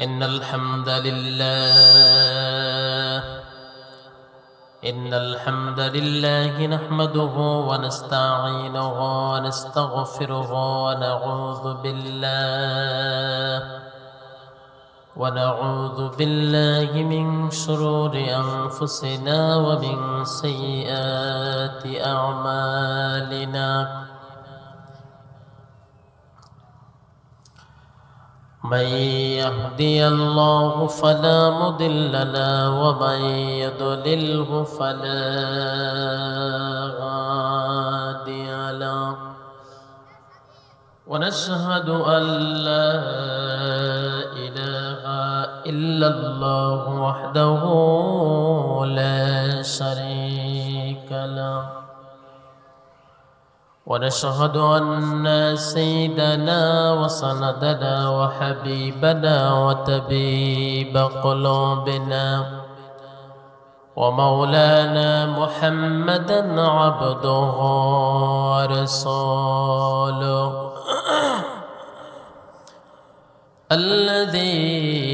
إن الحمد لله. إن الحمد لله نحمده ونستعينه ونستغفره ونعوذ بالله. ونعوذ بالله من شرور أنفسنا ومن سيئات أعمالنا. من يهدي الله فلا مضل له ومن يضلله فلا هادي له. ونشهد أن لا إله إلا الله وحده لا شريك له. ونشهد أن سيدنا وسندنا وحبيبنا وتبيب قلوبنا ومولانا محمدا عبده ورسوله الذي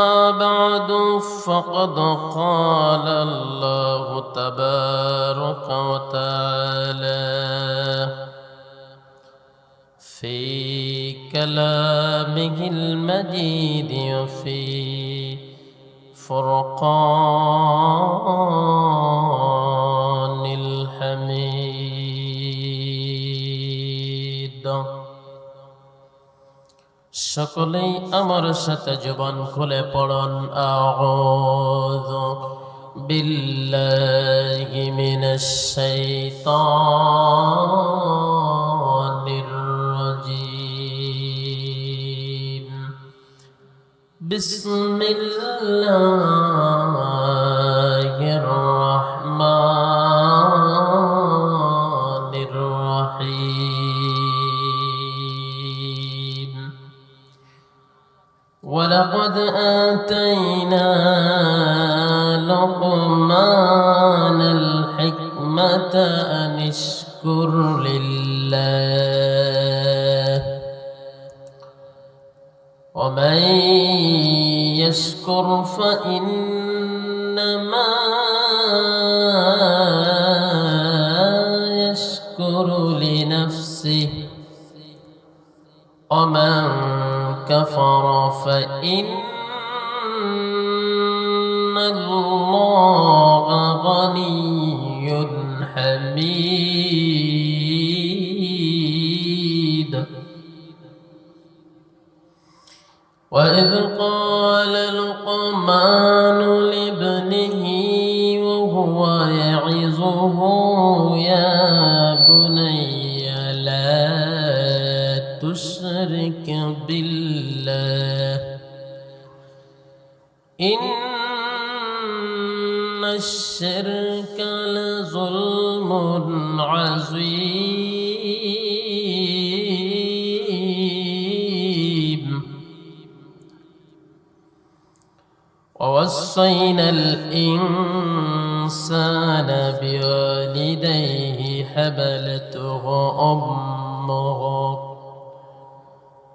أما بعد فقد قال الله تبارك وتعالى في كلامه المجيد وفي فرقان সকলেই আমার সাথে জবান খুলে পড়ন। রাজীম। বিসমিল্লাহির ولقد آتينا لقمان الحكمة أن اشكر لله. ومن يشكر فإنما يشكر لنفسه. ومن كفر فإن الله غني حميد. وإذ قال لقمان لابنه وهو يعظه يا بني لا تشرك إن الشرك لظلم عظيم. ووصينا الإنسان بوالديه حملته أمه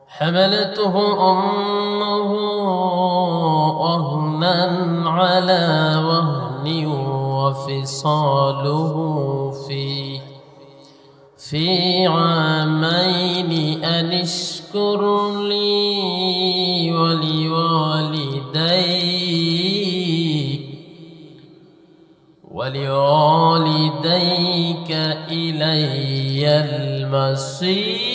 حملته أمه وهنا على وهن وفصاله في في عامين أن اشكر لي ولوالديك ولوالديك إلي المصير.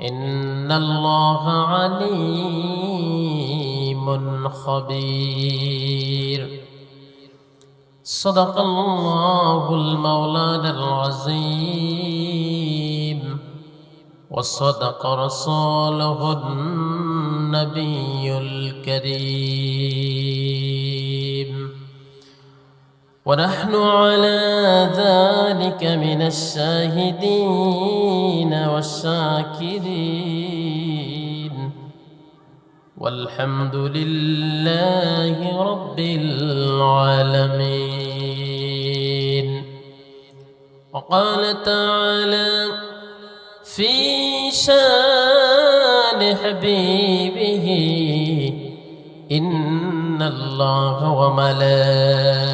إن الله عليم خبير. صدق الله المولانا العظيم. وصدق رسوله النبي الكريم. ونحن على ذلك من الشاهدين والشاكرين. والحمد لله رب العالمين. وقال تعالى في شان حبيبه إن الله وملائكته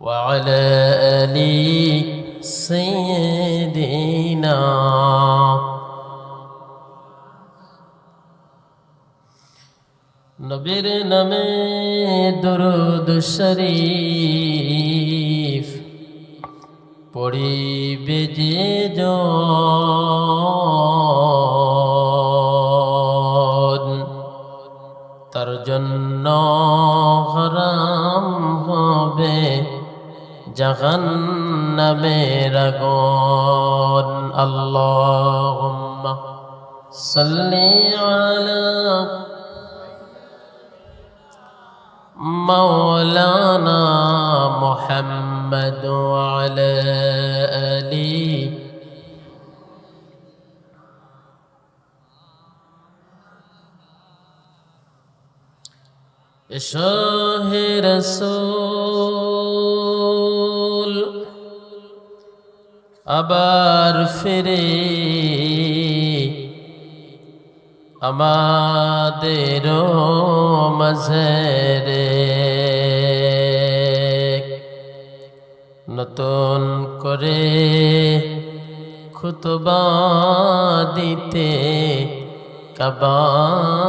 وعلى آل سيدنا নবীর নামে দরুদ শরীফ পড়িবে যে জন জাহান্নামের আগুন আল্লাহুম্মা সাল্লি আলা مولانا محمد وعلى آله شاه رسول আবার ফিরে আমাদের মাঝরে নতুন করে খুতবা দিতে কাবার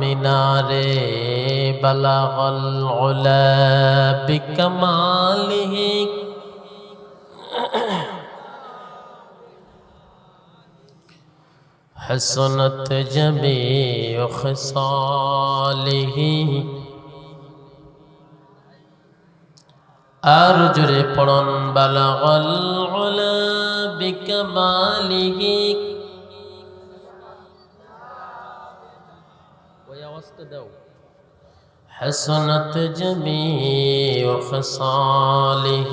মিনারে বালাগল উলা বিকমালিহি حسنت جميع خصاله. أرجو ربر بلغ العلا بكماله حسنت جميع خصاله.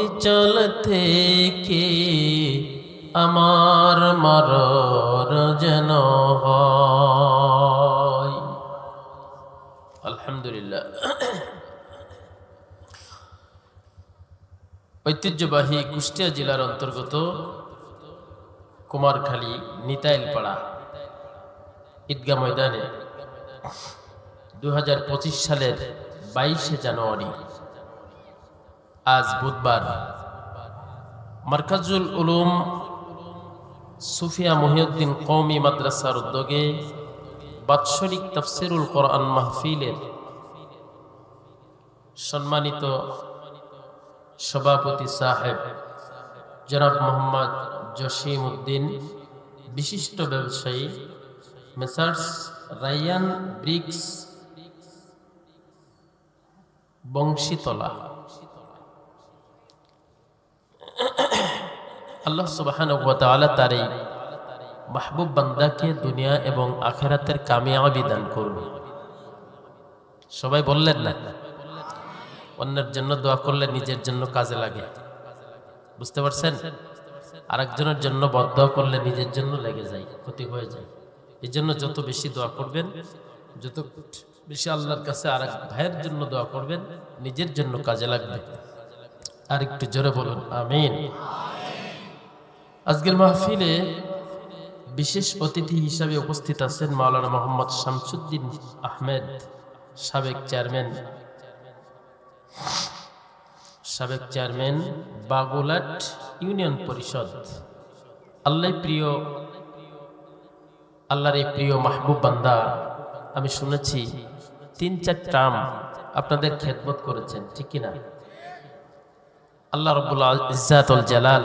অবিচল থেকে আমার মরণ যেন আলহামদুলিল্লাহ। ঐতিহ্যবাহী কুষ্টিয়া জেলার অন্তর্গত কুমারখালী নিতাইলপাড়া ঈদগাহ ময়দানে দুহাজার পঁচিশ সালের বাইশে জানুয়ারি আজ বুধবার। মার্কাজুল উলুম সুফিয়া মহিউদ্দিন কৌমি মাদ্রাসার উদ্যোগে বাৎসরিক তফসিরুল কোরআন মাহফিলের সম্মানিত সভাপতি সাহেব জনাব মোহাম্মদ জসিম উদ্দিন বিশিষ্ট ব্যবসায়ী মেসার্স রায়ান ব্রিক্স বংশীতলা। আল্লাহ সুবাহান তার এই মাহবুব বান্দাকে দুনিয়া এবং আখেরাতের কামিয়াবি দান করুন। সবাই বললেন না? অন্যের জন্য দোয়া করলে নিজের জন্য কাজে লাগে। বুঝতে পারছেন? আরেকজনের জন্য বদ্ধ করলে নিজের জন্য লেগে যায়, ক্ষতি হয়ে যায়। এই জন্য যত বেশি দোয়া করবেন, যত বেশি আল্লাহর কাছে আর এক ভাইয়ের জন্য দোয়া করবেন, নিজের জন্য কাজে লাগবে। আর একটু জোরে বলুন, আমিন। আজকের মাহফিলে বিশেষ অতিথি হিসাবে উপস্থিত আছেন মাওলানা মোহাম্মদ শামসুদ্দিন আহমেদ, সাবেক চেয়ারম্যান। সাবেক চেয়ারম্যান, বাগুলাট ইউনিয়ন পরিষদ। আল্লাহ প্রিয়, আল্লাহর এই প্রিয় মাহবুব বান্দা, আমি শুনেছি তিন চার টার্ম আপনাদের খেদমত করেছেন, ঠিক কিনা? আল্লাহ রব্বুল ইজাতুল জালাল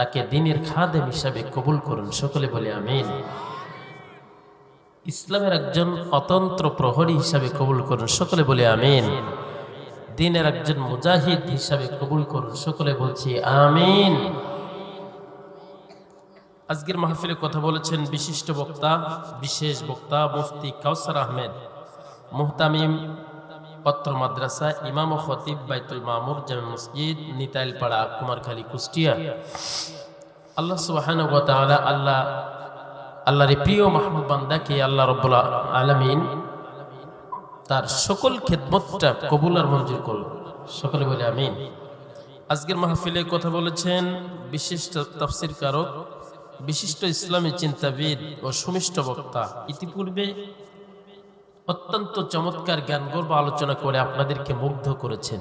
তাকে দিনের খাদেম হিসাবে কবুল করুন। সকলে বলে আমিন। ইসলামের একজন অতন্ত্র প্রহরী হিসাবে কবুল করুন। সকলে বলে আমিন। দিনের একজন মুজাহিদ হিসাবে কবুল করুন। সকলে বলছি আমিন। আজকের মাহফিলে কথা বলেছেন বিশিষ্ট বক্তা, বিশেষ বক্তা মুফতি কাউসার আহমেদ, মুহতামিম পত্র মাদ্রাসা ইমাম ও খতিব বাইতুল মামুর জামে মসজিদ নিতাইলপাড়া কুমারখালী, কুষ্টিয়া। আল্লাহ সুবাহান আল্লাহ, আল্লাহর প্রিয় মাহবুব বান্দাকে আল্লাহ রব্বুল আলমিন তার সকল খেদমতটা কবুল আর মঞ্জুর করল সকলে বলে আমিন। আজকের মাহফিলে কথা বলেছেন বিশিষ্ট তাফসির কারক বিশিষ্ট ইসলামী চিন্তাবিদ ও সুমিষ্ট বক্তা। ইতিপূর্বে অত্যন্ত চমৎকার জ্ঞান গর্ব আলোচনা করে আপনাদেরকে মুগ্ধ করেছেন।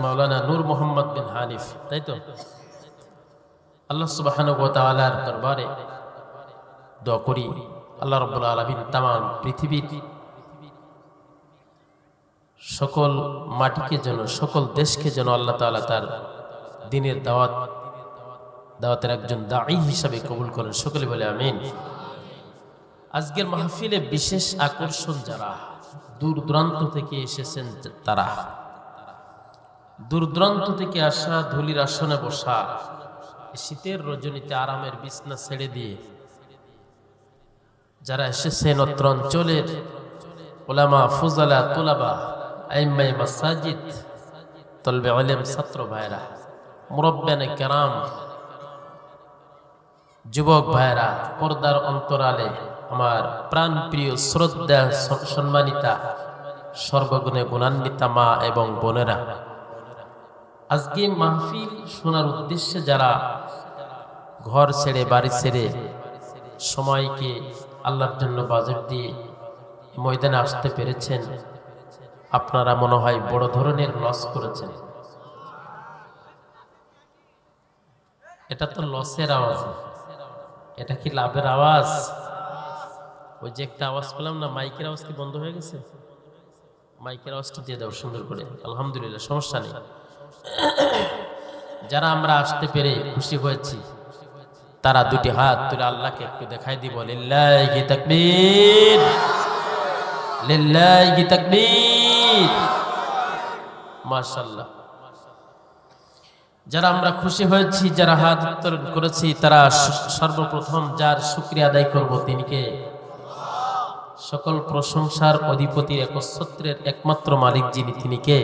মাওলানা নূর মোহাম্মদ বিন হানিফ, তাই তো? আল্লাহ দরবারে করি, আল্লাহ আলমিন তাম পৃথিবীর সকল মাটিকে যেন, সকল দেশকে যেন আল্লাহ তালা তার দিনের দাওয়াত, দাওয়াতের একজন দায়ী হিসাবে কবুল করেন। সকলে বলে আমিন। আজকের মাহফিলে বিশেষ আকর্ষণ যারা দূর দূরান্ত থেকে এসেছেন তারা। দূর দূরান্ত থেকে আসা ধুলির আসনে বসা শীতের রজনীতে আরামের বিছনা ছেড়ে দিয়ে যারা এসেছেন অত্র অঞ্চলের ওলামা, ফুজালা, তুলাবা আইমাই মাসাজিদ, তলবে আলেম ছাত্র ভাইরা মুরব্বানে কেরাম, যুবক ভাইরা পর্দার অন্তরালে আমার প্রাণ প্রিয় শ্রদ্ধা সম্মানিতা, সর্বগুণে গুণান্বিতা মা এবং বোনেরা। আজকে মাহফিল শোনার উদ্দেশ্যে যারা ঘর ছেড়ে, বাড়ি ছেড়ে সময়কে আল্লাহর জন্য বাজেট দিয়ে ময়দানে আসতে পেরেছেন, আপনারা মনে হয় বড় ধরনের লস করেছেন। এটা তো লসের আওয়াজ। এটা কি লাভের আওয়াজ? ওই যে একটা আওয়াজ পেলাম না, মাইকের আওয়াজ কি বন্ধ হয়ে গেছে? মাইকের আওয়াজটা দিয়ে দাও, সুন্দর করে। আলহামদুলিল্লাহ, সমস্যা নেই। যারা আমরা আসতে পেরে খুশি হয়েছি, তারা দুটি হাত তুলে আল্লাহকে একটু দেখাই দিব। লিল্লাহি যারা আমরা খুশি হয়েছি, যারা হাত উত্তোলন করেছি, তারা সর্বপ্রথম যার শুক্রিয়া আদায় করব, তিনি কে? সকল প্রশংসার অধিপতি একচ্ছত্রের একমাত্র মালিক যিনি, তিনি কে?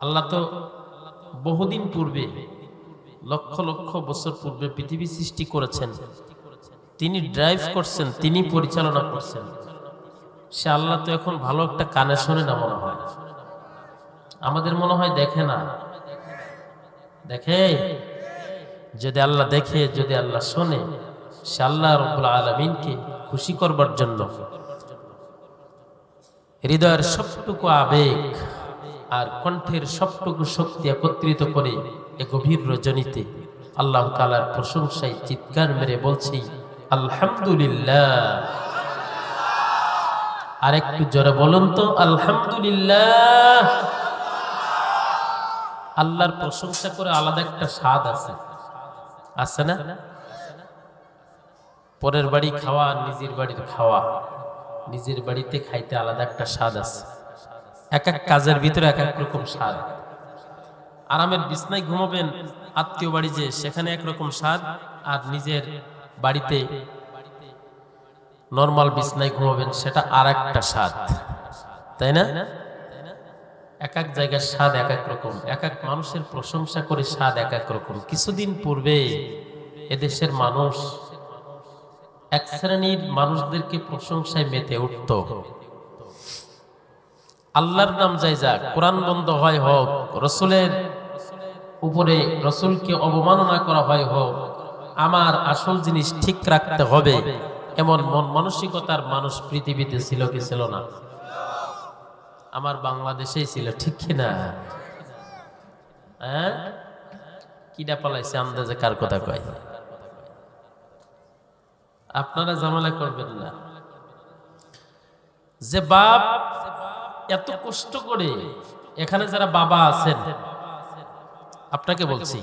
আল্লাহ তো বহুদিন পূর্বে, লক্ষ লক্ষ বছর পূর্বে পৃথিবী সৃষ্টি করেছেন। তিনি ড্রাইভ করছেন, তিনি পরিচালনা করছেন। সে আল্লাহ তো এখন ভালো একটা কানে শোনে না মনে হয়। আমাদের মনে হয় দেখে না। দেখে? যদি আল্লাহ দেখে, যদি আল্লাহ শোনে সে আল্লাহ রব্বুল আলমিনকে খুশি করবার জন্য। হৃদয়ের সবটুকু আবেগ আর কণ্ঠের সবটুকু শক্তি একত্রিত করে এ গভীর রজনীতে আল্লাহ তালার প্রশংসায় চিৎকার মেরে বলছি, আলহামদুলিল্লাহ। আর একটু জোরে বলুন তো, আলহামদুলিল্লাহ। আল্লাহর প্রশংসা করে আলাদা একটা স্বাদ আছে। আছে না? পরের বাড়ি খাওয়া আর নিজের বাড়ির খাওয়া। নিজের বাড়িতে খাইতে আলাদা একটা স্বাদ আছে। এক এক কাজের ভিতরে এক এক রকম স্বাদ। আরামের বিছনায় ঘুমাবেন, আত্মীয় বাড়ি যে, সেখানে একরকম স্বাদ, আর নিজের বাড়িতে নর্মাল বিছনায় ঘুমাবেন, সেটা আর একটা স্বাদ। তাই না? এক এক জায়গার স্বাদ এক এক রকম, এক এক মানুষের প্রশংসা করে স্বাদ এক এক রকম। কিছুদিন পূর্বে এদেশের মানুষ এক শ্রেণির মানুষদেরকে প্রশংসায় মেতে উঠত। আল্লাহর নাম যাই যাক, কোরআন বন্ধ হয় হোক, রসুলের উপরে রসুলকে অবমাননা করা হয় হোক, আমার আসল জিনিস ঠিক রাখতে হবে, এমন মন মানসিকতার মানুষ পৃথিবীতে ছিল কি ছিল না। আমার বাংলাদেশেই ছিল, ঠিক কিনা হ্যাঁ? কিডা পালাইছে, আন্দাজে কার কথা কয়? আপনারা জামালা করবেন না। যে বাপ এত কষ্ট করে এখানে যারা বাবা আছেন, আপনাকে বলছি,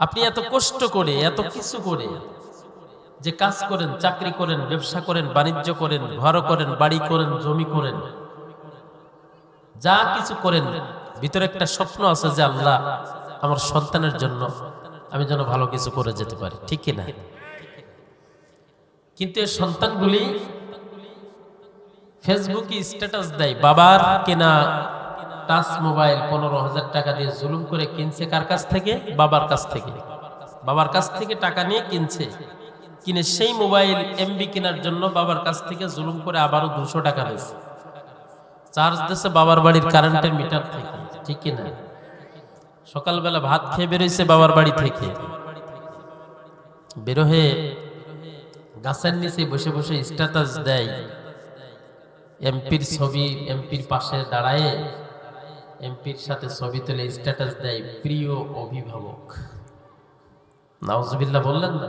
আপনি এত কষ্ট করে, এত কিছু করে যে কাজ করেন, চাকরি করেন, ব্যবসা করেন, বাণিজ্য করেন, ঘর করেন, বাড়ি করেন, জমি করেন, যা কিছু করেন, ভিতরে একটা স্বপ্ন আছে যে আল্লাহ আমার সন্তানের জন্য আমি যেন ভালো কিছু করে যেতে পারি। ঠিক কিনা কিন্তু এই সন্তানগুলি ফেসবুকে স্ট্যাটাস দেয়, বাবার কেনা টাচ মোবাইল পনেরো হাজার টাকা দিয়ে জুলুম করে কিনছে কার কাছ থেকে? বাবার কাছ থেকে। বাবার কাছ থেকে টাকা নিয়ে কিনছে। কিনে সেই মোবাইল এমবি কেনার জন্য বাবার কাছ থেকে জুলুম করে আবারও দুশো টাকা নিয়েছে চার্জ দিচ্ছে বাবার বাড়ির কারেন্টের মিটার থেকে, ঠিক কিনা? সকালবেলা ভাত খেয়ে বেরোইছে বাবার বাড়ি থেকে। বের হয়ে গাছের নিচে বসে বসে স্ট্যাটাস দেয়। এমপির ছবি এমপির পাশে দাঁড়ায়। এমপির সাথে ছবি তুলে স্ট্যাটাস দেয় প্রিয় অভিভাবক। নাউজবিল্লা বললেন না?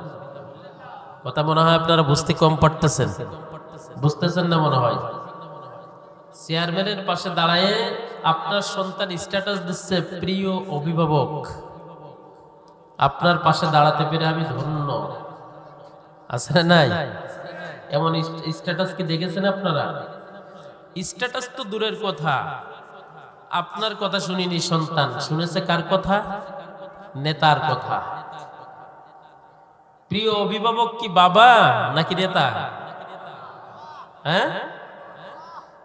কথা মনে হয় আপনারা বুঝতে কম পারতেছেন বুঝতেছেন না মনে হয়? চেয়ারম্যানের পাশে দাঁড়ায় আপনার সন্তান স্ট্যাটাস দিচ্ছে প্রিয় অভিভাবক। আপনার পাশে দাঁড়াতে পেরে আমি ধন্য। আছে নাই? এমন স্ট্যাটাস কি দেখেছেন আপনারা? স্ট্যাটাস তো দূরের কথা। আপনার কথা শুনিনি, সন্তান। শুনেছে কার কথা? নেতার কথা। প্রিয় অভিভাবক কি বাবা নাকি নেতা? হ্যাঁ?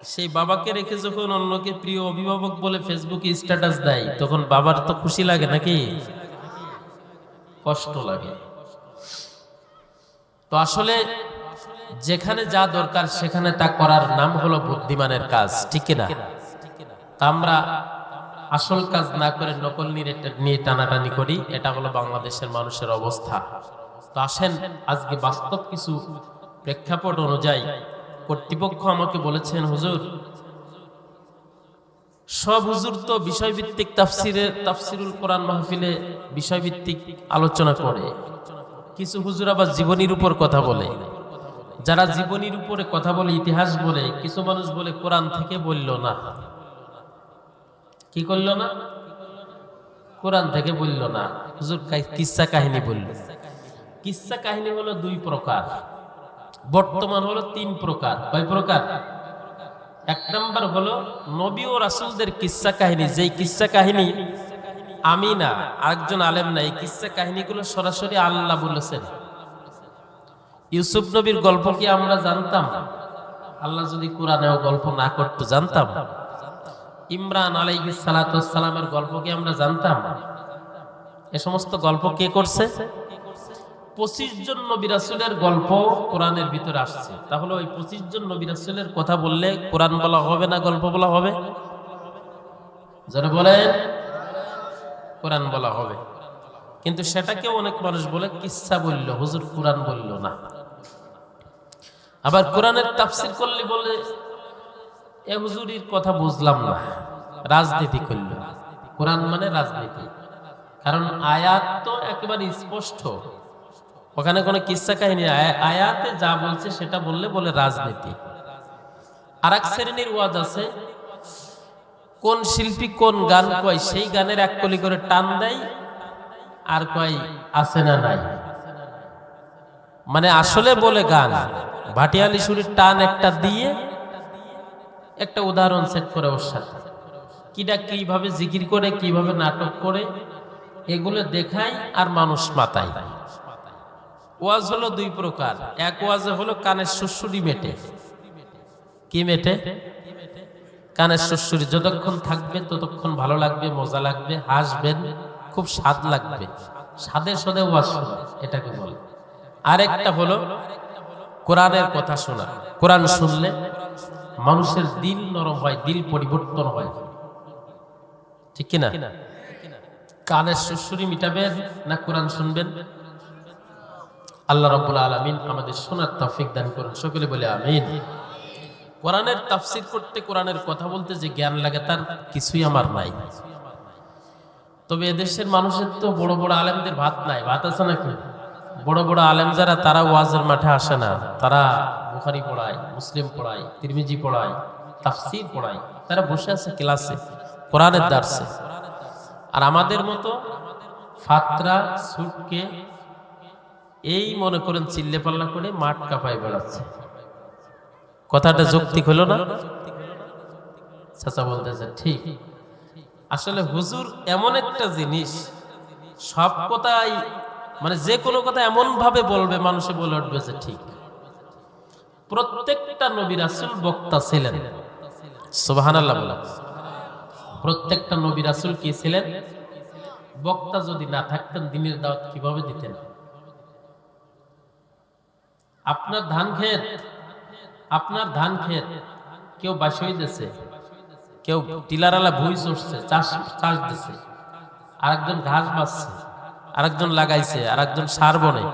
সেই বাবাকে রেখে যখন অন্যকে প্রিয় অভিভাবক বলে ফেসবুকে স্ট্যাটাস দেয়, তখন বাবার তো খুশি লাগে নাকি? কষ্ট লাগে। তো আসলে যেখানে যা দরকার সেখানে তা করার নাম হলো বুদ্ধিমানের কাজ, ঠিক না আমরা আসল কাজ না করে নকল নিয়ে টানাটানি করি, এটা হলো বাংলাদেশের মানুষের অবস্থা। তো আসেন, আজকে বাস্তব কিছু প্রেক্ষাপট অনুযায়ী কর্তৃপক্ষ আমাকে বলেছেন, হুজুর, সব হুজুর তো বিষয়ভিত্তিক তাফসিরের তাফসিরুল কোরআন মাহফিলে বিষয়ভিত্তিক আলোচনা করে। কিছু হুজুর আবার জীবনীর উপর কথা বলে। যারা জীবনীর উপরে কথা বলে, ইতিহাস বলে, কিছু মানুষ বলে, কোরআন থেকে বলল না। কি করল না? কোরআন থেকে বলল না। হুজুর কিসা কাহিনী বলল। কিসা কাহিনী হলো দুই প্রকার। বর্তমান হলো তিন প্রকার। কয় প্রকার? এক নম্বর হলো নবী ও রাসুলদের কিসা কাহিনী। যেই কিসা কাহিনী আমি না, আরেকজন আলেম না এই কিসা কাহিনীগুলো সরাসরি আল্লাহ বলেছেন? ইউসুফ নবীর গল্প কি আমরা জানতাম? আল্লাহ যদি কোরআনেও গল্প না করতো, জানতাম? ইমরান আলাই সালাতামের গল্প কি আমরা জানতাম? এ সমস্ত গল্প কে করছে? পঁচিশ জন নবিরাসুলের গল্প কোরআনের ভিতরে আসছে। তাহলে ওই পঁচিশ জন নবিরাসুলের কথা বললে কোরআন বলা হবে না গল্প বলা হবে? যারা বলেন। কোরআন বলা হবে। কিন্তু সেটাকে অনেক মানুষ বলে কিচ্ছা বলল? হুজুর কোরআন বলল না। আবার কোরআনের তাফসির করলে বলে, এ হুজুরির কথা বুঝলাম না। রাজনীতি করল। কোরআন মানে রাজনীতি। কারণ আয়াত তো একেবারে স্পষ্ট। ওখানে কোনো কিচ্ছা কাহিনী আয়াতে যা বলছে সেটা বললে বলে রাজনীতি। আর এক শ্রেণির ওয়াজ আছে কোন শিল্পী কোন গান কয়, সেই গানের এক কলি করে টান দেয়, আর কয়, আছে না নাই। মানে আসলে বলে গান, ভাটিয়ালি সুরির টান একটা দিয়ে, একটা উদাহরণ সেট করে ওর সাথে। কিটা কীভাবে জিকির করে, কীভাবে নাটক করে, এগুলো দেখায় আর মানুষ মাতায়। ওয়াজ হলো দুই প্রকার, এক ওয়াজে হলো কানের সুসুরি মেটে। কি মেটে? কানের সুসুরি যতক্ষণ থাকবে ততক্ষণ ভালো লাগবে, মজা লাগবে, হাসবেন, খুব স্বাদ লাগবে। স্বাদে সদে ওয়াজ এটাকে বলে। আরেকটা হলো কোরআনের কথা শোনা। কোরআন শুনলে মানুষের দিল নরম হয়, দিল পরিবর্তন হয়। ঠিক কিনা? কানের সুসুরি মিটাবেন না কোরআন শুনবেন? আল্লাহ রাব্বুল আলামিন আমাদের শোনার তফিক দান করুন। সকলে বলে আমিন। কোরআনের তাফসীর করতে কোরআনের কথা বলতে যে জ্ঞান লাগে তার কিছুই আমার নাই। তবে এদেশের মানুষের তো বড় বড় আলেমদের ভাত নাই। ভাত আছে নাকি? বড় বড় আলেম যারা, তারা ওয়াজের মাঠে আসে না। তারা বুখারি পড়ায়, মুসলিম পড়ায়, তিরমিজি পড়ায়, তাফসীর পড়ায়। তারা বসে আছে ক্লাসে, কোরআনের দার্সে। আর আমাদের মতো ফাতরা, সুটকে এই মনে করেন চিল্লে পাল্লা করে মাঠ কাঁপায় বেড়াচ্ছে। কথাটা যৌক্তিক হলো না? চাচা বলতেছে, ঠিক। আসলে হুজুর এমন একটা জিনিস, সব কথাই মানে যে কোনো কথা এমন ভাবে বলবে, মানুষে বলে উঠবে যে ঠিক। প্রত্যেকটা নবী রাসুল বক্তা ছিলেন। সুবাহান আল্লাহ বলেন। প্রত্যেকটা নবী রাসুল কি ছিলেন? বক্তা যদি না থাকতেন, দিনের দাওয়াত কীভাবে দিতেন? আপনার ধান ক্ষেত আপনার ধান ক্ষেত কেউ বাসি হইতেছে কেউ টিলারালা ভুই চড়ছে, চাষ চাষ দিছে। আরেকজন ঘাস বাঁচছে, আরেকজন লাগাইছে, আরেকজন সার বনে,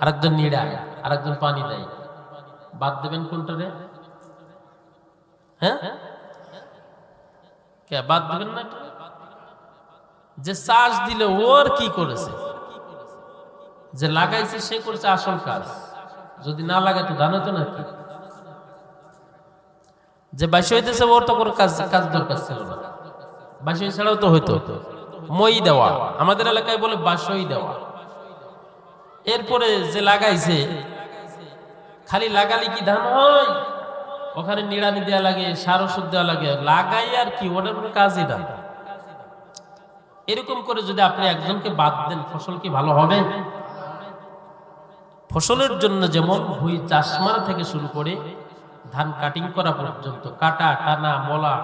আরেকজন নিড়ায়, আরেকজন পানি দেয়। বাদ দেবেন কোনটা রে? হ্যাঁ? কে, বাদ দেবেন না? যে চাষ দিলে ওর কি করেছে? যে লাগাইছে সে করেছে আসল কাজ। যদি না লাগাতো ধান হতো নাকি? যে বাসি হইতেছে ওর তো কোনো কাজ কাজ দরকার ছিল না। বাসি ছাড়াও তো হইতো। মই দেওয়া। আমাদের এলাকায় বলে বাসই দেওয়া। এরপরে যে লাগাইছে, খালি লাগালে কি ধান হয়? ওখানে নিড়ানি দেওয়া লাগে, সার ওষুধ দেওয়া লাগে। লাগাই আর কি ওটার কোনো কাজই না। এরকম করে যদি আপনি একজনকে বাদ দেন, ফসল কি ভালো হবে? ফসলের জন্য যেমন ভুই চাষ মারা থেকে শুরু করে ধান কাটিং করা পর্যন্ত, কাটা, টানা, মলা,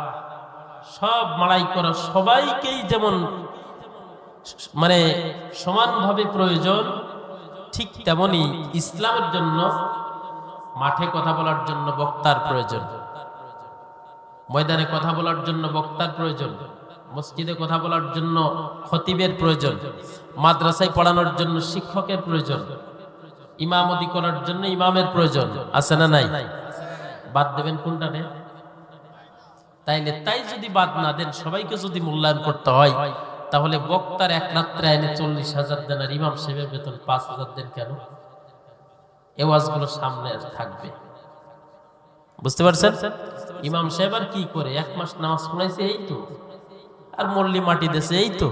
সব মাড়াই করা সবাইকেই যেমন মানে সমানভাবে প্রয়োজন, ঠিক তেমনি ইসলামের জন্য, মাঠে কথা বলার জন্য বক্তার প্রয়োজন, ময়দানে কথা বলার জন্য বক্তার প্রয়োজন, মসজিদে কথা বলার জন্য খতিবের প্রয়োজন, মাদ্রাসায় পড়ানোর জন্য শিক্ষকের প্রয়োজন, ইমামতি করার জন্য ইমামের প্রয়োজন, আছে না নাই? বাদ দেবেন কোনটা রে তাইলে তাই যদি বাদ না দেন, সবাইকে যদি মূল্যায়ন করতে হয়, তাহলে বক্তার এক রাত্রে আইনে চল্লিশ হাজার দেন আর ইমাম সাহেবের বেতন পাঁচ হাজার দেন কেন? এ ওয়াজগুলো সামনে থাকবে। বুঝতে পারছেন? ইমাম সাহেব আর কি করে? এক মাস নামাজ পড়াইছে, এই তো। আর মল্লি মাটি দেশে এই তো।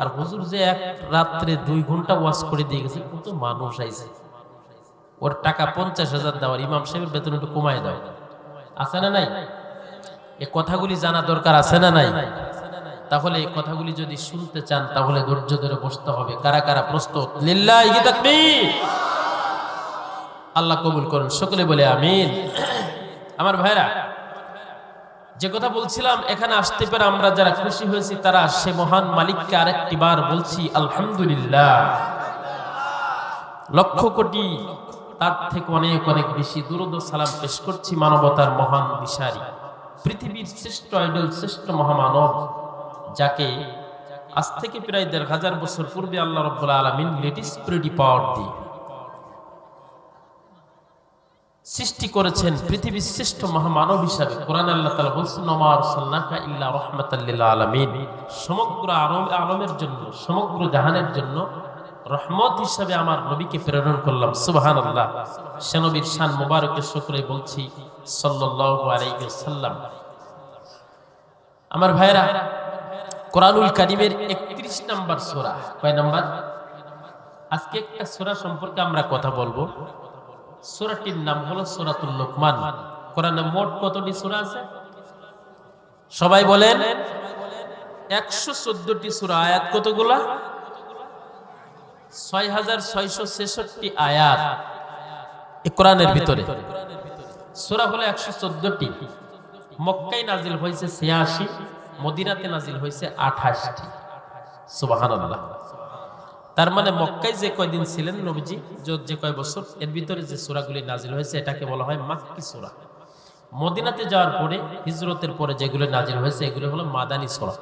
আর হুজুর যে এক রাত্রে দুই ঘণ্টা ওয়াজ করে দিয়ে গেছে কত মানুষ আইছে। ওর টাকা পঞ্চাশ হাজার দেওয়ার ইমাম সাহেবের বেতন একটু কমায় দাও। আছে না নাই? এ কথাগুলি জানা দরকার আছে না নাই? তাহলে এই কথাগুলি যদি শুনতে চান, তাহলে ধৈর্য ধরে বসতে হবে। কারা কারা প্রস্তুত? আল্লাহ কবুল করুন, সকলে বলে আমিন। আমার ভাইরা, যে কথা বলছিলাম, এখানে আসতে পেরে আমরা যারা খুশি হয়েছি, তারা সে মহান মালিককে আরেকটি বার বলছি, আলহামদুলিল্লাহ। লক্ষ কোটি তার থেকে অনেক অনেক বেশি দুরুদ সালাম পেশ করছি মানবতার মহান দিশারি, পৃথিবীর শ্রেষ্ঠ আইডল, শ্রেষ্ঠ মহামানব, যাকে আজ থেকে প্রায় দেড় হাজার বছর পূর্বে আল্লাহ রব্বুল আলমিন লেটেস্ট প্রিটি পাওয়ার দিয়ে সৃষ্টি করেছেন পৃথিবীর শ্রেষ্ঠ মহামানব হিসাবে। কোরআন আল্লাহ তালা বলছেন আমার সাল্লাকা ইল্লা রহমতাল্লিল আলমিন। সমগ্র আলম আলমের জন্য, সমগ্র জাহানের জন্য রহমত হিসাবে আমার নবীকে প্রেরণ করলাম সুবাহান আল্লাহ সে নবীর শান মুবারকের শুক্রে বলছি ওয়াসাল্লাম। আমার ভাইরা, কোরআনুল কারিমের একত্রিশ নাম্বার সোরা, কয় নাম্বার? আজকে একটা সোরা সম্পর্কে আমরা কথা বলব। সোরাটির নাম হলো সোরাতুল লোকমান। কোরআনে মোট কতটি সোরা আছে? সবাই বলেন, একশো চোদ্দটি সোরা। আয়াত কতগুলা? ছয় হাজার ছয়শো ছেষট্টি আয়াত কোরআনের ভিতরে। সোরা হলো একশো চোদ্দটি। মক্কাই নাজিল হয়েছে ছিয়াশি, মদিনাতে নাজিল হয়েছে আঠাশটি। সুবাহান তার মানে মক্কায় যে কয়দিন ছিলেন নবীজি যে কয় বছর, এর ভিতরে যে সূরাগুলি নাজিল হয়েছে, এটাকে বলা হয় মাক্কি সুরা। মদিনাতে যাওয়ার পরে, হিজরতের পরে যেগুলো নাজিল হয়েছে, এগুলো হলো মাদানী সূরা।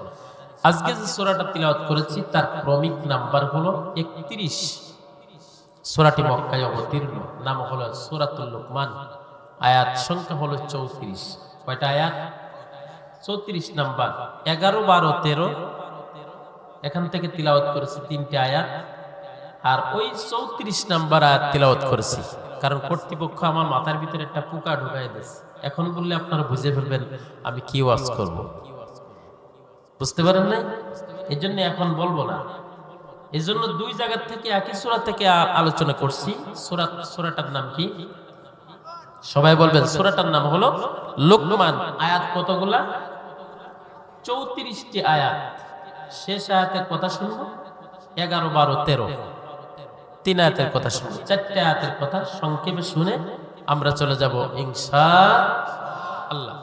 আজকে যে সোরাটা তিলাওয়াত করেছি, তার ক্রমিক নাম্বার হলো একত্রিশ। সূরাটি মক্কায় অবতীর্ণ। নাম হলো সূরাতুল লোকমান। আয়াত সংখ্যা হলো চৌত্রিশ। কয়টা আয়াত? চৌত্রিশ নাম্বার। এগারো, বারো, তেরো। এখান থেকে তিলাওয়াত করেছি তিনটে আয়াত। আর ওই চৌত্রিশ নাম্বার আয়াত তিলাওয়াত করেছি। কারণ কর্তৃপক্ষ আমার মাথার ভিতরে একটা পোকা ঢুকাই দিয়েছে। এখন বললে আপনারা বুঝে ফেলবেন আমি কি ওয়াজ করব। বুঝতে পারেন না এই জন্য এখন বলব না। এই জন্য দুই জায়গার থেকে একই সোরা থেকে আলোচনা করছি। সোরা সোরাটার নাম কি? সবাই বলবেন, সোরাটার নাম হলো লোকমান। আয়াত কতগুলা? চৌত্রিশটি আয়াত। শেষ আয়াতের কথা শুনব। এগারো, বারো, তেরো। তিন আয়াতের কথা শুনব। চারটে আয়াতের কথা সংক্ষেপে শুনে আমরা চলে যাব ইনশা আল্লাহ।